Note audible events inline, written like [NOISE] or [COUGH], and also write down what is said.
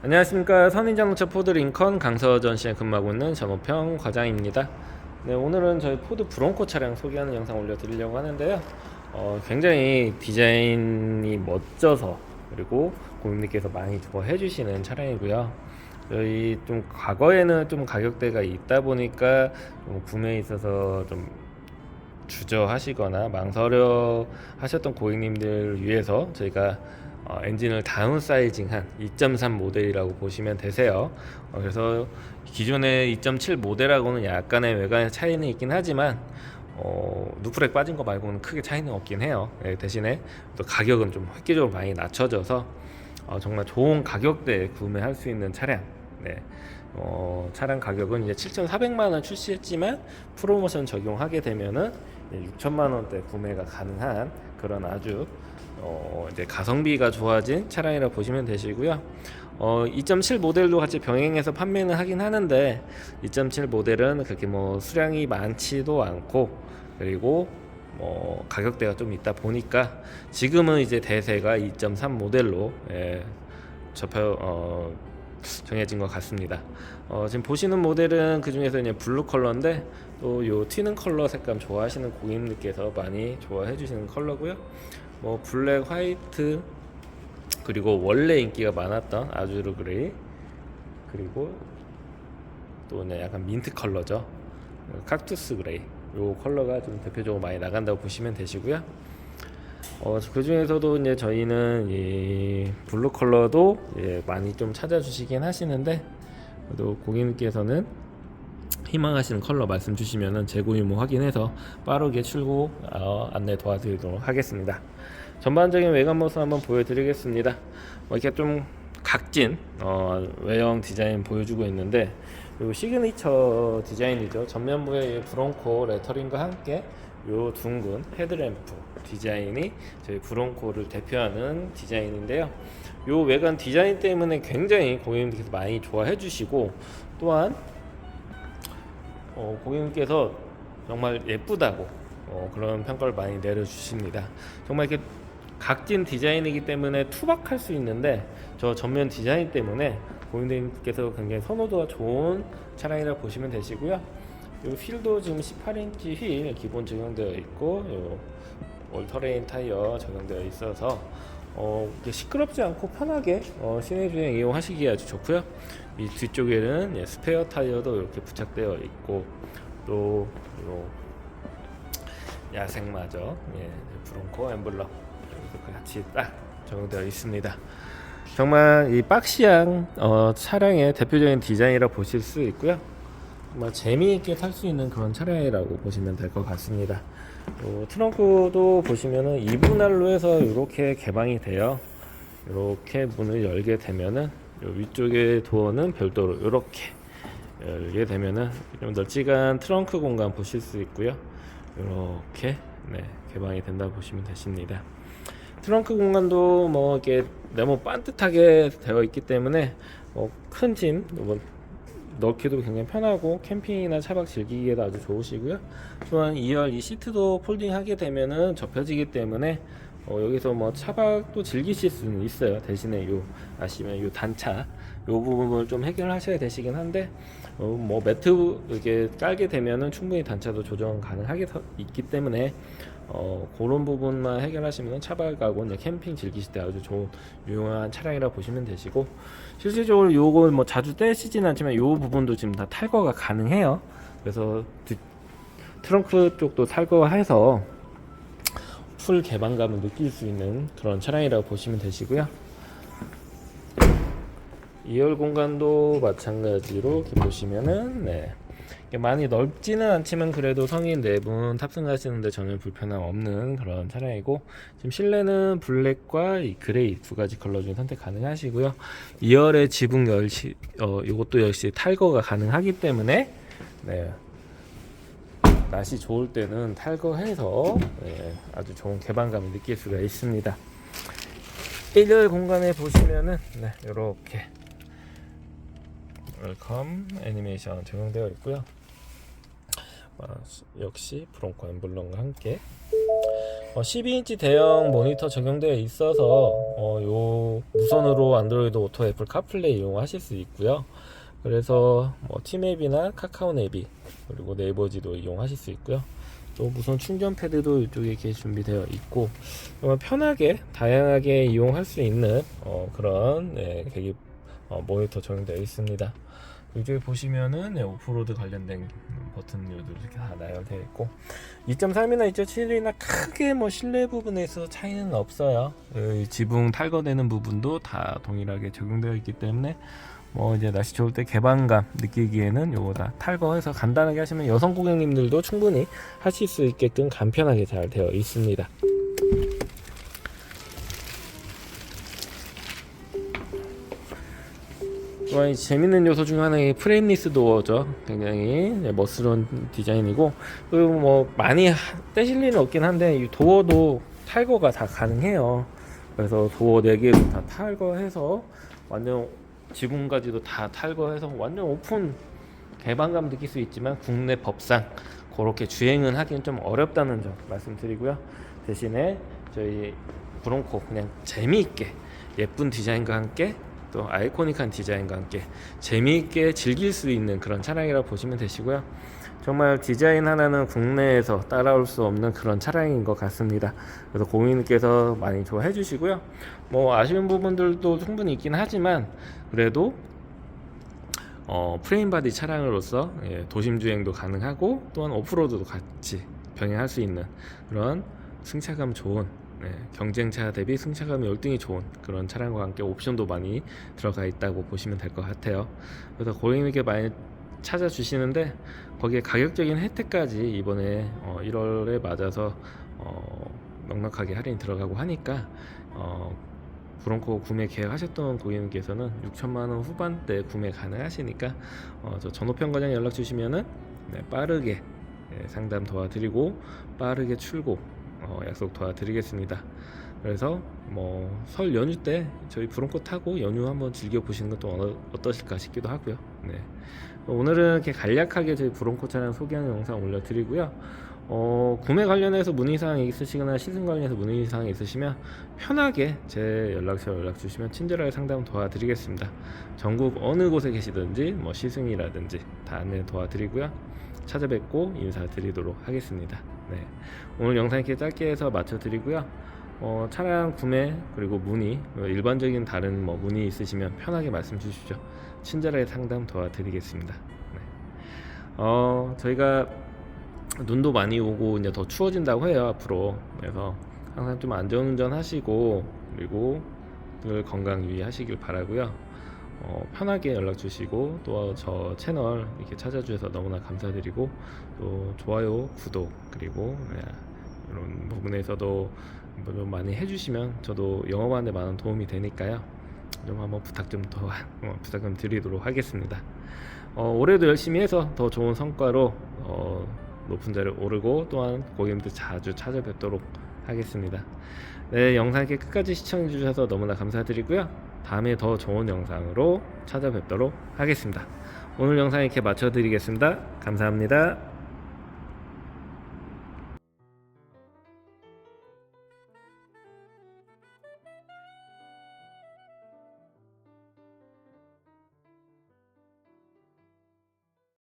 안녕하십니까 선인자동차 포드 링컨 강서전시에 근무하고 있는 전호평 과장입니다. 네, 오늘은 저희 포드 브론코 차량 소개하는 영상 올려드리려고 하는데요. 어, 굉장히 디자인이 멋져서 그리고 고객님께서 많이 좋아해 주시는 차량이고요. 저희 좀 과거에는 좀 가격대가 있다 보니까 좀 구매에 있어서 좀 주저하시거나 망설여 하셨던 고객님들 위해서 저희가 어, 엔진을 다운사이징한 2.3 모델이라고 보시면 되세요. 어, 그래서 기존의 2.7 모델하고는 약간의 외관의 차이는 있긴 하지만 어, 누프렉 빠진 거 말고는 크게 차이는 없긴 해요. 예, 대신에 또 가격은 좀 획기적으로 많이 낮춰져서 어, 정말 좋은 가격대에 구매할 수 있는 차량. 네. 어, 차량 가격은 이제 7,400만 원 출시했지만 프로모션 적용하게 되면은 6천만 원대 구매가 가능한 그런 아주 어, 이제 가성비가 좋아진 차량이라 고 보시면 되시고요. 어, 2.7 모델도 같이 병행해서 판매는 하긴 하는데 2.7 모델은 그렇게 뭐 수량이 많지도 않고 그리고 뭐 가격대가 좀 있다 보니까 지금은 이제 대세가 2.3 모델로 예, 접혀 어, 정해진 것 같습니다. 어, 지금 보시는 모델은 그 중에서 이제 블루 컬러인데 또 요 튀는 컬러 색감 좋아하시는 고객님들께서 많이 좋아해 주시는 컬러고요. 뭐 블랙, 화이트 그리고 원래 인기가 많았던 아주르 그레이 그리고 또 이제 약간 민트 컬러죠. 칵투스 그레이 요 컬러가 좀 대표적으로 많이 나간다고 보시면 되시고요. 어, 그 중에서도 이제 저희는 이 블루 컬러도 예, 많이 좀 찾아주시긴 하시는데 그래도 고객님께서는 희망하시는 컬러 말씀 주시면은 재고 유무 확인해서 빠르게 출고 어, 안내 도와드리도록 하겠습니다. 전반적인 외관 모습 한번 보여드리겠습니다. 뭐 이렇게 좀 각진 어, 외형 디자인 보여주고 있는데 요 시그니처 디자인이죠. 전면부에 이 브론코 레터링과 함께 요 둥근 헤드램프 디자인이 저희 브론코를 대표하는 디자인인데요. 요 외관 디자인 때문에 굉장히 고객님들께서 많이 좋아해 주시고 또한 어, 고객님께서 정말 예쁘다고 어, 그런 평가를 많이 내려주십니다. 정말 이렇게 각진 디자인이기 때문에 투박할 수 있는데 저 전면 디자인 때문에 고객님께서 굉장히 선호도가 좋은 차량이라고 보시면 되시고요. 요 휠도 지금 18인치 휠 기본 적용되어 있고 요 올터레인 타이어 적용되어 있어서 어, 시끄럽지 않고 편하게 어, 시내 주행 이용하시기 아주 좋고요. 이 뒤쪽에는 예, 스페어 타이어도 이렇게 부착되어 있고 또요 야생마저 예, 브론코 이렇게 같이 딱 적용되어 있습니다. 정말 이 박시양 어, 차량의 대표적인 디자인이라 보실 수 있고요. 정말 재미있게 탈 수 있는 그런 차량이라고 보시면 될 것 같습니다. 어, 트렁크도 보시면은 2분할로 해서 이렇게 개방이 돼요. 이렇게 문을 열게 되면은 요 위쪽에 도어는 별도로 이렇게 열게 되면은 좀 널찍한 트렁크 공간 보실 수 있고요. 이렇게 네, 개방이 된다 보시면 되십니다. 트렁크 공간도 뭐 이렇게 너무 반듯하게 되어 있기 때문에 뭐 큰 짐, 뭐 넣기도 굉장히 편하고 캠핑이나 차박 즐기기에도 아주 좋으시고요. 또한 2열 이 시트도 폴딩하게 되면은 접혀지기 때문에 어, 여기서 뭐 차박도 즐기실 수는 있어요. 대신에 요 아시면 요 단차 요 부분을 좀 해결하셔야 되시긴 한데 어, 뭐 매트 이렇게 깔게 되면은 충분히 단차도 조정 가능하게 서- 있기 때문에 어, 그런 부분만 해결하시면 차박하고 이제 캠핑 즐기실 때 아주 좋은 유용한 차량이라 보시면 되시고 실질적으로 요걸 뭐 자주 떼시진 않지만 요 부분도 지금 다 탈거가 가능해요. 그래서 뒤- 트렁크 쪽도 탈거해서 풀 개방감을 느낄 수 있는 그런 차량이라고 보시면 되시고요. 2열 공간도 마찬가지로 이렇게 보시면은 네. 많이 넓지는 않지만 그래도 성인 네 분 탑승하시는데 전혀 불편함 없는 그런 차량이고 지금 실내는 블랙과 이 그레이 두 가지 컬러 중에 선택 가능하시고요. 2열의 지붕 열시 어 이것도 역시 탈거가 가능하기 때문에 네. 날씨 좋을 때는 탈거해서 네, 아주 좋은 개방감을 느낄 수가 있습니다. 1열 공간에 보시면은 네, 이렇게 웰컴 애니메이션 적용되어 있고요. 아, 역시 브론코 엠블럼과 함께 어, 12인치 대형 모니터 적용되어 있어서 어, 요 무선으로 안드로이드 오토 애플 카플레이 이용하실 수 있고요. 그래서 뭐 티맵이나 카카오 내비 그리고 네이버 지도 이용하실 수 있고요. 또 무선 충전 패드도 이쪽에 이렇게 준비되어 있고 편하게 다양하게 이용할 수 있는 어, 그런 네, 계기 어, 모니터 적용되어 있습니다. 이쪽에 보시면은 네, 오프로드 관련된 버튼들도 이렇게 다 나열되어 있고 2.3이나 2.7이나 크게 뭐 실내 부분에서 차이는 없어요. 이 지붕 탈거되는 부분도 다 동일하게 적용되어 있기 때문에 뭐 이제 날씨 좋을 때 개방감 느끼기에는 요거 다 탈거해서 간단하게 하시면 여성 고객님들도 충분히 하실 수 있게끔 간편하게 잘 되어 있습니다. 이 재밌는 요소 중 하나가 프레임리스 도어죠. 굉장히 네, 멋스러운 디자인이고 그리고 뭐 많이 하- 떼실 일은 없긴 한데 이 도어도 탈거가 다 가능해요. 그래서 도어 4개도 다 탈거해서 완전 지붕까지도 다 탈거해서 완전 오픈 개방감 느낄 수 있지만 국내 법상 그렇게 주행은 하기는 좀 어렵다는 점 말씀드리고요. 대신에 저희 브론코 그냥 재미있게 예쁜 디자인과 함께 또 아이코닉한 디자인과 함께 재미있게 즐길 수 있는 그런 차량이라고 보시면 되시고요. 정말 디자인 하나는 국내에서 따라올 수 없는 그런 차량인 것 같습니다. 그래서 고객님께서 많이 좋아해 주시고요. 뭐 아쉬운 부분들도 충분히 있긴 하지만 그래도 어, 프레임 바디 차량으로서 예, 도심 주행도 가능하고 또한 오프로드도 같이 병행할 수 있는 그런 승차감 좋은 네, 경쟁차 대비 승차감이 열등히 좋은 그런 차량과 함께 옵션도 많이 들어가 있다고 보시면 될 것 같아요. 그래서 고객님께 많이 찾아주시는데 거기에 가격적인 혜택까지 이번에 어, 1월에 맞아서 어, 넉넉하게 할인 들어가고 하니까 어, 브론코 구매 계획하셨던 고객님께서는 6천만 원 후반대 구매 가능하시니까 어, 저 전호평 과장 연락 주시면은 네, 빠르게 예, 상담 도와드리고 빠르게 출고 어, 약속 도와드리겠습니다. 그래서 뭐 설 연휴 때 저희 브론코 타고 연휴 한번 즐겨 보시는 것도 어, 어떠실까 싶기도 하고요. 네. 오늘은 이렇게 간략하게 저희 브론코 차량 소개하는 영상 올려드리고요. 어, 구매 관련해서 문의사항이 있으시거나 시승 관련해서 문의사항이 있으시면 편하게 제 연락처 연락 주시면 친절하게 상담 도와드리겠습니다. 전국 어느 곳에 계시든지 뭐 시승이라든지 다 안내 도와드리고요. 찾아뵙고 인사드리도록 하겠습니다. 네. 오늘 영상 이렇게 짧게 해서 마쳐드리고요. 어, 차량 구매 그리고 문의 어, 일반적인 다른 뭐 문의 있으시면 편하게 말씀 주십시오. 친절하게 상담 도와드리겠습니다. 네. 어, 저희가 눈도 많이 오고 이제 더 추워진다고 해요 앞으로 그래서 항상 좀 안전운전 하시고 그리고 늘 건강 유의하시길 바라고요 어, 편하게 연락 주시고 또 저 채널 이렇게 찾아주셔서 너무나 감사드리고 또 좋아요 구독 그리고 네, 이런 부분에서도 좀 많이 해주시면 저도 영업하는데 많은 도움이 되니까요 좀 한번 부탁 좀 더 [LAUGHS] 부탁 좀 드리도록 하겠습니다 어, 올해도 열심히 해서 더 좋은 성과로 어, 높은 자리에 오르고 또한 고객님들 자주 찾아뵙도록 하겠습니다. 네, 영상 끝까지 시청해 주셔서 너무나 감사드리고요. 다음에 더 좋은 영상으로 찾아뵙도록 하겠습니다. 오늘 영상 이렇게 마쳐드리겠습니다. 감사합니다.